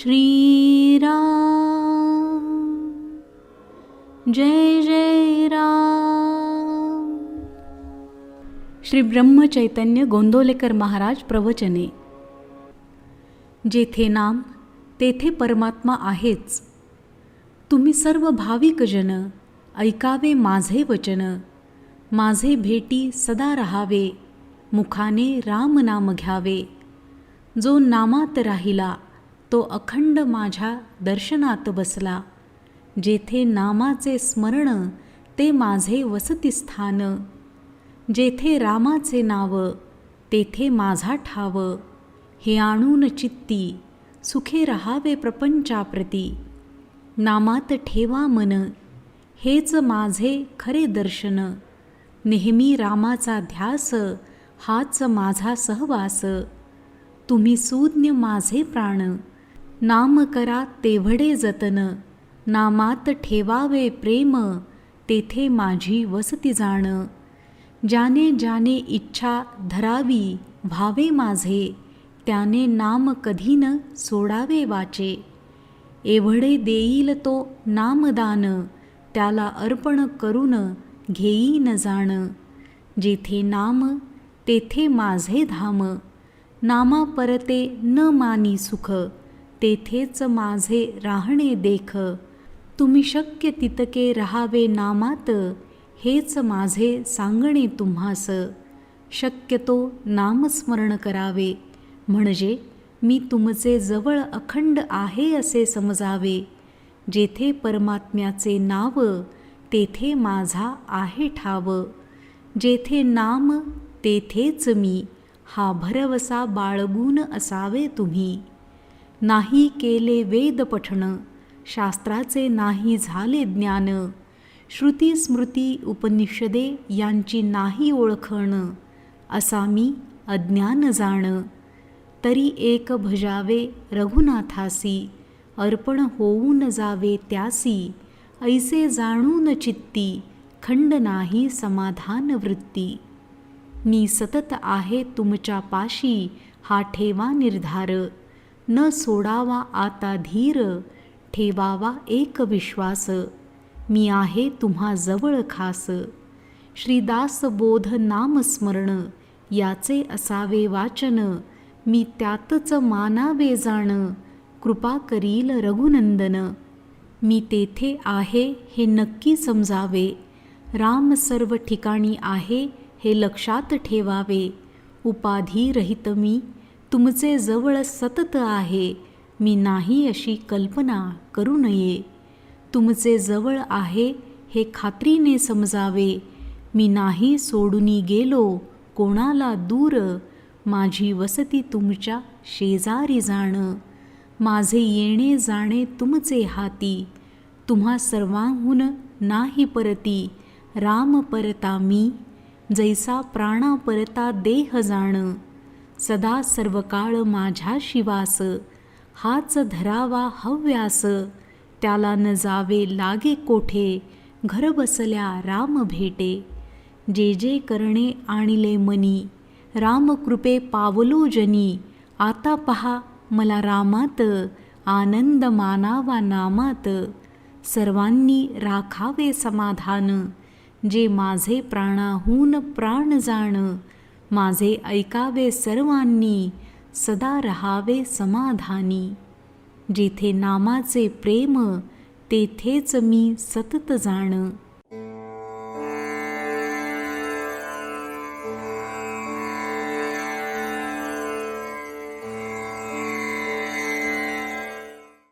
श्रीराम। जय जय राम। श्री ब्रह्मचैतन्य गोंदोलेकर महाराज प्रवचने। जेथे नाम तेथे परमात्मा आहेच। तुम्ही सर्व भाविक जन ऐकावे माझे वचन। माझे भेटी सदा रहावे मुखाने राम नाम घ्यावे। जो नामात राहिला तो अखंड माझ्या दर्शनात बसला जेथे नामाचे स्मरण ते माझे वसतिस्थान. जेथे रामाचे नाव तेथे माझा ठाव. हे आणून चित्ती सुखे रहावे प्रपंचाप्रती. नामात ठेवा मन हेच माझे खरे दर्शन. नेहमी रामाचा ध्यास हाच माझा सहवास. तुम्ही सूज्ञ माझे प्राण नाम करा तेवढे जतन. नामात ठेवावे प्रेम तेथे माझी वसती जाण. ज्याने ज्याने इच्छा धरावी व्हावे माझे त्याने नाम कधी न सोडावे वाचे. एवढे देईल तो नामदान त्याला अर्पण करून घेई न जाण. जेथे नाम तेथे माझे धाम. नामा परते न मानी सुख. तेथेच माझे राहणे देख. तुम्ही शक्य तितके राहावे नामात हेच माझे सांगणे तुम्हास. शक्यतो नामस्मरण करावे म्हणजे मी तुमचे जवळ अखंड आहे असे समजावे. जेथे परमात्म्याचे नाव तेथे माझा आहे ठाव. जेथे नाम तेथेच मी हा भरवसा बाळगून असावे तुम्ही. नाही केले वेद पठण शास्त्राचे नाही झाले ज्ञान श्रुती स्मृती उपनिषदे यांची नाही ओळखण असा मी अज्ञान जाण. तरी एक भजावे रघुनाथासी अर्पण होऊन जावे त्यासी ऐसे जाणून चित्ती खंड नाही समाधान वृत्ती. मी सतत आहे तुमच्या पाशी हा ठेवा निर्धार. न सोडावा आता धीर ठेवावा एक विश्वास. मी आहे तुम्हा जवळ खास. श्रीदास बोध नामस्मरण याचे असावे वाचन. मी त्यातच मानावे जाण कृपा करील रघुनंदन. मी तेथे आहे हे नक्की समजावे. राम सर्व ठिकाणी आहे हे लक्षात ठेवावे. उपाधीरहित मी तुमचे जवळ सतत आहे. मी नाही अशी कल्पना करू नये. तुमचे जवळ आहे हे खात्रीने समजावे. मी नाही सोडूनी गेलो कोणाला दूर. माझी वसती तुमच्या शेजारी जाणं. माझे येणे जाणे तुमचे हाती. तुम्हा सर्वांहून नाही परती. राम परता मी. जैसा प्राणा परता देह जाणं. सदा सर्व काळ माझ्या शिवास. हाच धरावा हव्यास. त्याला न जावे लागे कोठे? घर बसल्या राम भेटे. जे जे करणे आणिले मनी. रामकृपे पावलो जनी. आता पहा मला रामात आनंद मानावा नामात. सर्वांनी राखावे समाधान. जे माझे प्राणाहून प्राण जाण. माझे ऐकावे सर्वांनी सदा रहावे समाधानी. जेथे नामाचे प्रेम तेथेच मी सतत जाण.